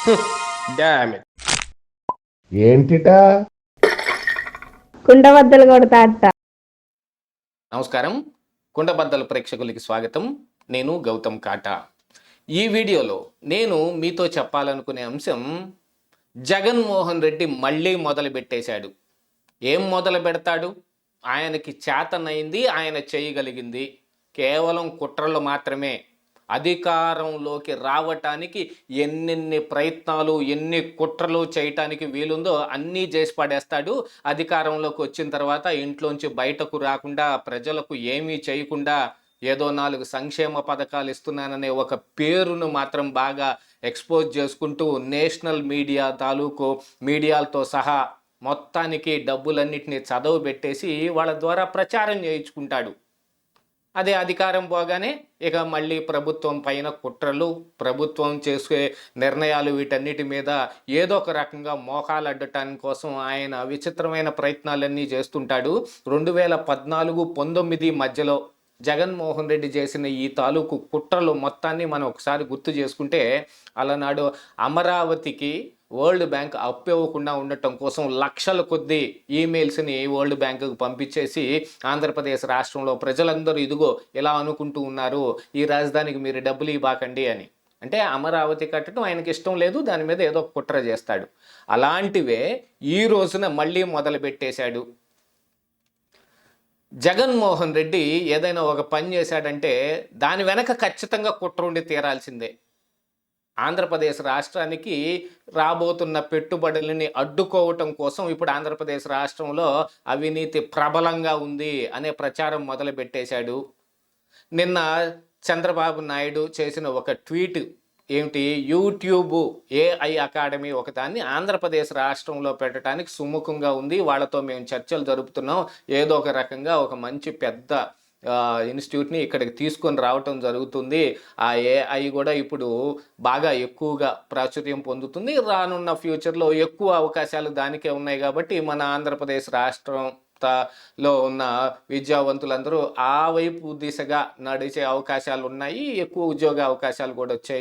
ఏంటిటా? కుండబద్దలు కొడతా అట్ట నమస్కారం. కుండబద్దల ప్రేక్షకులకి స్వాగతం. నేను గౌతమ్ కాటా. ఈ వీడియోలో నేను మీతో చెప్పాలనుకునే అంశం జగన్మోహన్ రెడ్డి మళ్ళీ మొదలు పెట్టేశాడు. ఏం మొదలు పెడతాడు? ఆయనకి చేతనైంది ఆయన చేయగలిగింది. కేవలం కుట్రలు మాత్రమే. అధికారంలోకి రావటానికి ఎన్నెన్ని ప్రయత్నాలు ఎన్ని కుట్రలు చేయటానికి వీలుందో అన్నీ చేసి పడేస్తాడు. అధికారంలోకి వచ్చిన తర్వాత ఇంట్లోంచి బయటకు రాకుండా ప్రజలకు ఏమీ చేయకుండా ఏదో నాలుగు సంక్షేమ పథకాలు ఇస్తున్నాననే ఒక పేరును మాత్రం బాగా ఎక్స్పోజ్ చేసుకుంటూ నేషనల్ మీడియా తాలూకు మీడియాలతో సహా మొత్తానికి డబ్బులన్నిటినీ చదవు పెట్టేసి వాళ్ళ ద్వారా ప్రచారం చేయించుకుంటాడు. అదే అధికారం పోగానే ఇక మళ్ళీ ప్రభుత్వం పైన కుట్రలు ప్రభుత్వం చేసే నిర్ణయాలు వీటన్నిటి మీద ఏదో ఒక రకంగా మోకాలు అడ్డటానికి కోసం ఆయన విచిత్రమైన ప్రయత్నాలన్నీ చేస్తుంటాడు. రెండు వేల పద్నాలుగు పంతొమ్మిది మధ్యలో జగన్మోహన్ రెడ్డి చేసిన ఈ తాలూకు కుట్రలు మొత్తాన్ని మనం ఒకసారి గుర్తు చేసుకుంటే అలనాడు అమరావతికి వరల్డ్ బ్యాంక్ అప్పివ్వకుండా ఉండటం కోసం లక్షల కొద్ది ఈమెయిల్స్ని వరల్డ్ బ్యాంకుకు పంపించేసి ఆంధ్రప్రదేశ్ రాష్ట్రంలో ప్రజలందరూ ఇదిగో ఇలా అనుకుంటూ ఉన్నారు ఈ రాజధానికి మీరు డబ్బులు ఇవ్వకండి అని. అంటే అమరావతి కట్టడం ఆయనకి ఇష్టం లేదు దాని మీద ఏదో కుట్ర చేస్తాడు. అలాంటివే ఈ రోజున మళ్ళీ మొదలు పెట్టేశాడు జగన్మోహన్ రెడ్డి ఏదైనా ఒక పని చేశాడంటే దాని వెనక ఖచ్చితంగా కుట్ర ఉండి తీరాల్సిందే. ఆంధ్రప్రదేశ్ రాష్ట్రానికి రాబోతున్న పెట్టుబడులని అడ్డుకోవటం కోసం ఇప్పుడు ఆంధ్రప్రదేశ్ రాష్ట్రంలో అవినీతి ప్రబలంగా ఉంది అనే ప్రచారం మొదలుపెట్టేశాడు. నిన్న చంద్రబాబు నాయుడు చేసిన ఒక ట్వీట్ ఏమిటి? యూట్యూబ్ ఏఐ అకాడమీ ఒకదాన్ని ఆంధ్రప్రదేశ్ రాష్ట్రంలో పెట్టడానికి సుముఖంగా ఉంది. వాళ్ళతో మేము చర్చలు జరుపుతున్నాం. ఏదో ఒక రకంగా ఒక మంచి పెద్ద ఇన్స్టిట్యూట్ని ఇక్కడికి తీసుకొని రావటం జరుగుతుంది. ఆ ఏఐ కూడా ఇప్పుడు బాగా ఎక్కువగా ప్రాచుర్యం పొందుతుంది. రానున్న ఫ్యూచర్లో ఎక్కువ అవకాశాలు దానికే ఉన్నాయి కాబట్టి మన ఆంధ్రప్రదేశ్ రాష్ట్రం లో ఉన్న విద్యావంతులందరూ ఆ వైపు దిశగా నడిచే అవకాశాలు ఉన్నాయి. ఎక్కువ ఉద్యోగ అవకాశాలు కూడా వచ్చే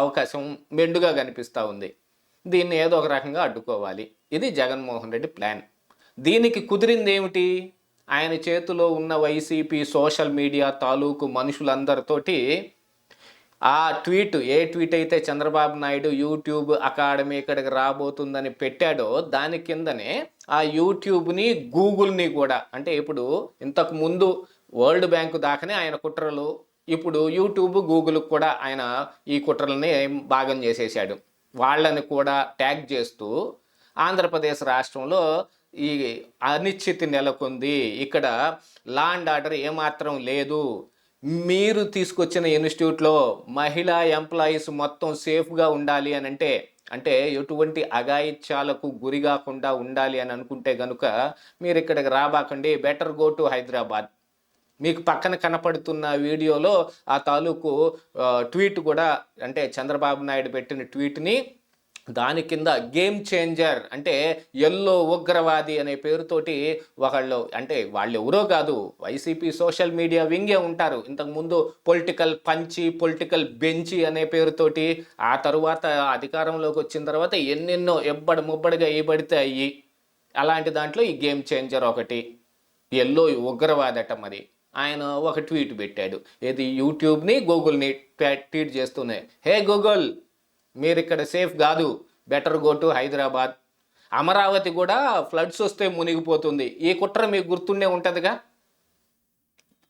అవకాశం మెండుగా కనిపిస్తూ ఉంది. దీన్ని ఏదో ఒక రకంగా అడ్డుకోవాలి. ఇది జగన్మోహన్ రెడ్డి ప్లాన్. దీనికి కుదిరింది ఏమిటి? ఆయన చేతిలో ఉన్న వైసీపీ సోషల్ మీడియా తాలూకు మనుషులందరితోటి ఆ ట్వీట్ ఏ ట్వీట్ అయితే చంద్రబాబు నాయుడు యూట్యూబ్ అకాడమీ ఇక్కడికి రాబోతుందని పెట్టాడో దాని కిందనే ఆ యూట్యూబ్ని గూగుల్ని కూడా అంటే ఇప్పుడు ఇంతకు ముందు వరల్డ్ బ్యాంకు దాకానే ఆయన కుట్రలు ఇప్పుడు యూట్యూబ్ గూగుల్ కూడా ఆయన ఈ కుట్రలని భాగం చేసేసాడు వాళ్ళని కూడా ట్యాగ్ చేస్తూ ఆంధ్రప్రదేశ్ రాష్ట్రంలో ఈ అనిశ్చితి నెలకొంది. ఇక్కడ లా అండ్ ఆర్డర్ ఏమాత్రం లేదు. మీరు తీసుకొచ్చిన ఇన్స్టిట్యూట్లో మహిళా ఎంప్లాయీస్ మొత్తం సేఫ్గా ఉండాలి అని అంటే అంటే ఎటువంటి అగాయిత్యాలకు గురి కాకుండా ఉండాలి అని అనుకుంటే కనుక మీరు ఇక్కడికి రాబాకండి. Better go to Hyderabad. మీకు పక్కన కనపడుతున్న వీడియోలో ఆ తాలూకు ట్వీట్ కూడా అంటే చంద్రబాబు నాయుడు పెట్టిన ట్వీట్ని దాని కింద గేమ్ చేంజర్ అంటే ఎల్లో ఉగ్రవాది అనే పేరుతోటి ఒకళ్ళు అంటే వాళ్ళు ఎవరో కాదు వైసీపీ సోషల్ మీడియా వింగే ఉంటారు. ఇంతకుముందు పొలిటికల్ పంచి పొలిటికల్ బెంచి అనే పేరుతోటి ఆ తరువాత అధికారంలోకి వచ్చిన తర్వాత ఎన్నెన్నో ఎబ్బడి ముబ్బడిగా వేయబడితే అయ్యి అలాంటి దాంట్లో ఈ గేమ్ చేంజర్ ఒకటి. ఎల్లో ఉగ్రవాదట మరి. ఆయన ఒక ట్వీట్ పెట్టాడు. ఏది? యూట్యూబ్ని గూగుల్ని ట్వీట్ చేస్తున్నాయి హే గూగుల్ మీరు ఇక్కడ సేఫ్ కాదు. Better go to Hyderabad. Amaravati కూడా ఫ్లడ్స్ వస్తే మునిగిపోతుంది. ఈ కుట్ర మీకు గుర్తుండే ఉంటుందిగా?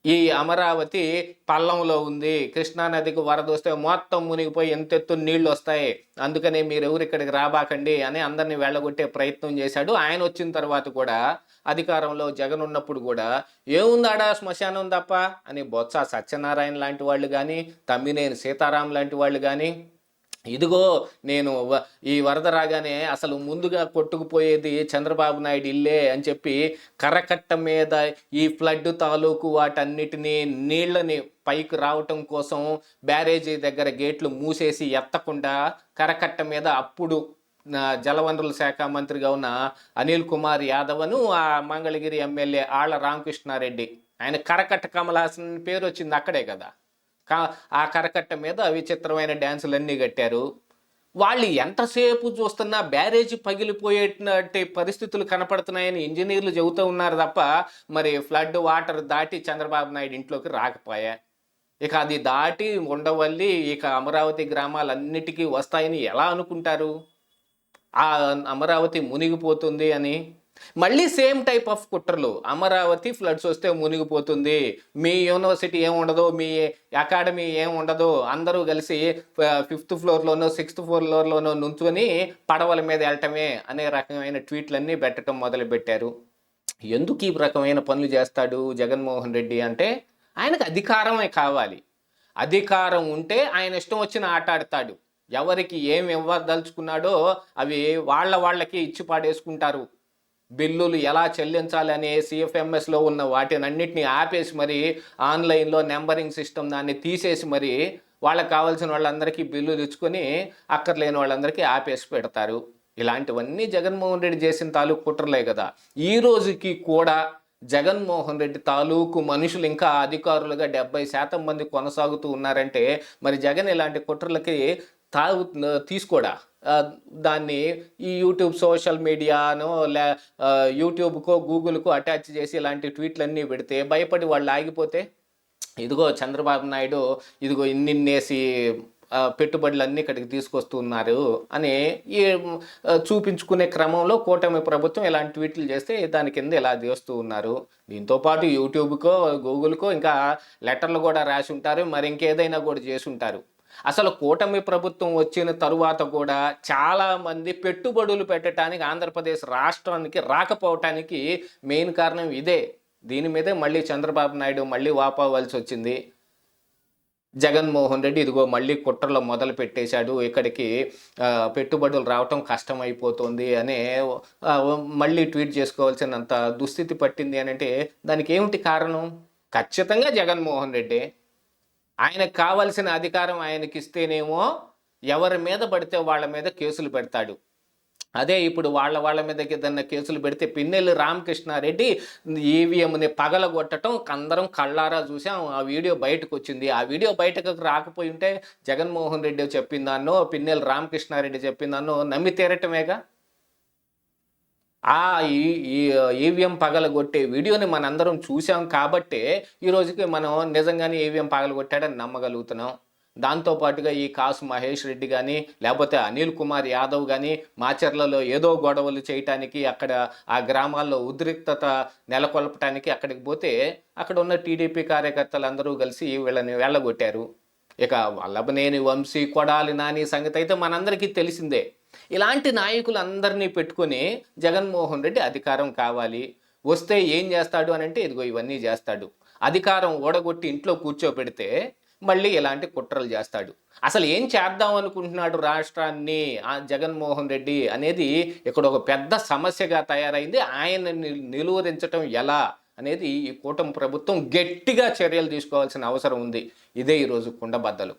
ఈ అమరావతి పల్లంలో ఉంది. కృష్ణా నదికి వరద వస్తే మొత్తం మునిగిపోయి ఎంత ఎత్తు నీళ్ళు వస్తాయి. అందుకనే మీరు ఎవరు ఇక్కడికి రాబాకండి అని అందరినీ వెళ్ళగొట్టే ప్రయత్నం చేశాడు. ఆయన వచ్చిన తర్వాత కూడా అధికారంలో జగన్ ఉన్నప్పుడు కూడా ఏముందాడా శ్మశానం తప్ప అని బొత్స సత్యనారాయణ లాంటి వాళ్ళు కానీ తమ్మినేని సీతారాం లాంటి వాళ్ళు కానీ ఇదిగో నేను వ- ఈ వరద రాగానే అసలు ముందుగా కొట్టుకుపోయేది చంద్రబాబు నాయుడు ఇల్లే అని చెప్పి కరకట్ట మీద ఈ ఫ్లడ్ తాలూకు వాటన్నిటినీ నీళ్ళని పైకి రావటం కోసం బ్యారేజీ దగ్గర గేట్లు మూసేసి ఎత్తకుండా కరకట్ట మీద అప్పుడు జలవనరుల శాఖ మంత్రిగా ఉన్న అనిల్ కుమార్ యాదవ్ను ఆ మంగళగిరి ఎమ్మెల్యే ఆళ్ళ రామకృష్ణారెడ్డి. ఆయన కరకట్ట కమలాసన్ పేరు వచ్చింది అక్కడే కదా. కా ఆ కరకట్ట మీద విచిత్రమైన డ్యాన్సులన్నీ కట్టారు. వాళ్ళు ఎంతసేపు చూస్తున్నా బ్యారేజ్ పగిలిపోయేటువంటి పరిస్థితులు కనపడుతున్నాయని ఇంజనీర్లు చెబుతూ ఉన్నారు తప్ప మరి ఫ్లడ్ వాటర్ దాటి చంద్రబాబు నాయుడు ఇంట్లోకి రాకపోయా? ఇక అది దాటి ఉండవల్లి ఇక అమరావతి గ్రామాలన్నిటికీ వస్తాయని ఎలా అనుకుంటారు? ఆ అమరావతి మునిగిపోతుంది అని మళ్ళీ సేమ్ టైప్ ఆఫ్ కుట్రలు. అమరావతి ఫ్లడ్స్ వస్తే మునిగిపోతుంది. మీ యూనివర్సిటీ ఏం ఉండదు మీ అకాడమీ ఏం ఉండదు అందరూ కలిసి ఫిఫ్త్ ఫ్లోర్లోనో సిక్స్త్ ఫ్లోర్లోనో నుంచుని పడవల మీద వెళ్ళటమే అనే రకమైన ట్వీట్లన్నీ పెట్టడం మొదలుపెట్టారు. ఎందుకు ఈ రకమైన పనులు చేస్తాడు జగన్మోహన్ రెడ్డి అంటే ఆయనకు అధికారమే కావాలి. అధికారం ఉంటే ఆయన ఇష్టం వచ్చిన ఆట ఆడతాడు. ఎవరికి ఏమి ఇవ్వదలుచుకున్నాడో అవి వాళ్ళ వాళ్ళకి ఇచ్చి పాడేసుకుంటారు. బిల్లులు ఎలా చెల్లించాలి అనే సిఎఫ్ఎంఎస్లో ఉన్న వాటిని అన్నిటిని ఆపేసి మరి ఆన్లైన్లో నెంబరింగ్ సిస్టమ్ దాన్ని తీసేసి మరి వాళ్ళకి కావాల్సిన వాళ్ళందరికీ బిల్లులు ఇచ్చుకొని అక్కర్లేని వాళ్ళందరికీ ఆపేసి పెడతారు. ఇలాంటివన్నీ జగన్మోహన్ రెడ్డి చేసిన తాలూకు కుట్రలే కదా. ఈ రోజుకి కూడా జగన్మోహన్ రెడ్డి తాలూకు మనుషులు ఇంకా అధికారులుగా డెబ్బై శాతం మంది కొనసాగుతూ ఉన్నారంటే మరి జగన్ ఇలాంటి కుట్రలకి తాగు తీసుకోడా? దాన్ని ఈ యూట్యూబ్ సోషల్ మీడియానో లే యూట్యూబ్కో గూగుల్కో అటాచ్ చేసి ఇలాంటి ట్వీట్లన్నీ పెడితే భయపడి వాళ్ళు ఆగిపోతే ఇదిగో చంద్రబాబు నాయుడు ఇదిగో ఇన్నిన్నేసి పెట్టుబడులన్నీ ఇక్కడికి తీసుకొస్తున్నారు అని ఈ చూపించుకునే క్రమంలో కూటమి ప్రభుత్వం ఇలాంటి ట్వీట్లు చేస్తే దాని కింద ఇలా చేస్తూ ఉన్నారు. దీంతో పాటు యూట్యూబ్కో గూగుల్కో ఇంకా లెటర్లు కూడా రాసి ఉంటారు. మరి ఇంకేదైనా కూడా చేసి ఉంటారు. అసలు కూటమి ప్రభుత్వం వచ్చిన తరువాత కూడా చాలామంది పెట్టుబడులు పెట్టడానికి ఆంధ్రప్రదేశ్ రాష్ట్రానికి రాకపోవటానికి మెయిన్ కారణం ఇదే. దీని మీదే మళ్ళీ చంద్రబాబు నాయుడు మళ్ళీ వాపోవలసి వచ్చింది. జగన్మోహన్ రెడ్డి ఇదిగో మళ్ళీ కుట్రలో మొదలు పెట్టేశాడు. ఇక్కడికి పెట్టుబడులు రావటం కష్టమైపోతుంది అనే మళ్ళీ ట్వీట్ చేసుకోవాల్సినంత దుస్థితి పట్టింది అని అంటే దానికి ఏమిటి కారణం? ఖచ్చితంగా జగన్మోహన్ రెడ్డి. ఆయనకు కావలసిన అధికారం ఆయనకి ఇస్తేనేమో ఎవరి మీద పడితే వాళ్ళ మీద కేసులు పెడతాడు. అదే ఇప్పుడు వాళ్ళ వాళ్ళ మీద ఏదన్నా కేసులు పెడితే పిన్నెల్లి రామకృష్ణారెడ్డి ఈవీఎంని పగలగొట్టడం అందరం కళ్ళారా చూసాం ఆ వీడియో బయటకు వచ్చింది ఆ వీడియో బయటకు రాకపోయి ఉంటే జగన్మోహన్ రెడ్డి చెప్పిందాన్నో పిన్నెల్లి రామకృష్ణారెడ్డి చెప్పిందానో నమ్మి తీరటమేగా? ఆ ఈ ఈ ఈవీఎం పగలగొట్టే వీడియోని మనందరం చూసాం కాబట్టే ఈ రోజుకి మనం నిజంగానే ఈవీఎం పగలగొట్టాడని నమ్మగలుగుతున్నాం. దాంతోపాటుగా ఈ కాసు మహేష్ రెడ్డి కానీ లేకపోతే అనిల్ కుమార్ యాదవ్ కానీ మాచర్లలో ఏదో గొడవలు చేయటానికి అక్కడ ఆ గ్రామాల్లో ఉద్రిక్తత నెలకొల్పటానికి అక్కడికి పోతే అక్కడ ఉన్న టీడీపీ కార్యకర్తలందరూ కలిసి వీళ్ళని వెళ్ళగొట్టారు. ఇక వల్లభనేని వంశీ కొడాలి నాని సంగతి అయితే మనందరికీ తెలిసిందే. ఇలాంటి నాయకులందరినీ పెట్టుకుని జగన్మోహన్ రెడ్డి అధికారం కావాలి. వస్తే ఏం చేస్తాడు అని అంటే ఇదిగో ఇవన్నీ చేస్తాడు. అధికారం ఓడగొట్టి ఇంట్లో కూర్చోబెడితే మళ్ళీ ఇలాంటి కుట్రలు చేస్తాడు. అసలు ఏం చేద్దాం అనుకుంటున్నాడు రాష్ట్రాన్ని? ఆ జగన్మోహన్ రెడ్డి అనేది ఇక్కడ ఒక పెద్ద సమస్యగా తయారైంది. ఆయన నిలువరించటం ఎలా అనేది ఈ కూటమి ప్రభుత్వం గట్టిగా చర్యలు తీసుకోవాల్సిన అవసరం ఉంది. ఇదే ఈరోజు కుండబద్దలు.